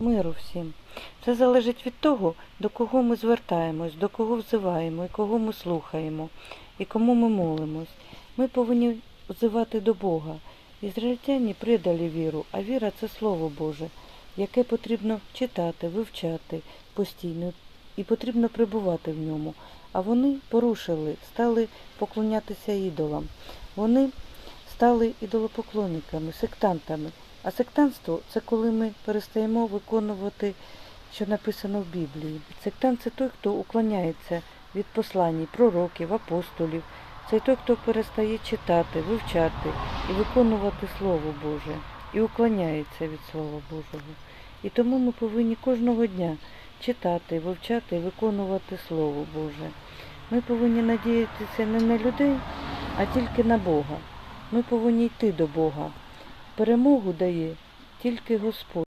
миру всім. Це залежить від того, до кого ми звертаємось, до кого взиваємо, і кого ми слухаємо, і кому ми молимось. Ми повинні взивати до Бога. Ізраїльтяні придали віру, а віра це Слово Боже, яке потрібно читати, вивчати постійно і потрібно прибувати в ньому. А вони порушили, стали поклонятися ідолам. Вони стали ідолопоклонниками, сектантами. А сектантство це коли ми перестаємо виконувати, що написано в Біблії. Сектант це той, хто уклоняється від послань пророків, апостолів. Це той, хто перестає читати, вивчати і виконувати Слово Боже, і уклоняється від Слова Божого. І тому ми повинні кожного дня читати, вивчати і виконувати Слово Боже. Ми повинні надіятися не на людей, а тільки на Бога. Ми повинні йти до Бога. Перемогу дає тільки Господь.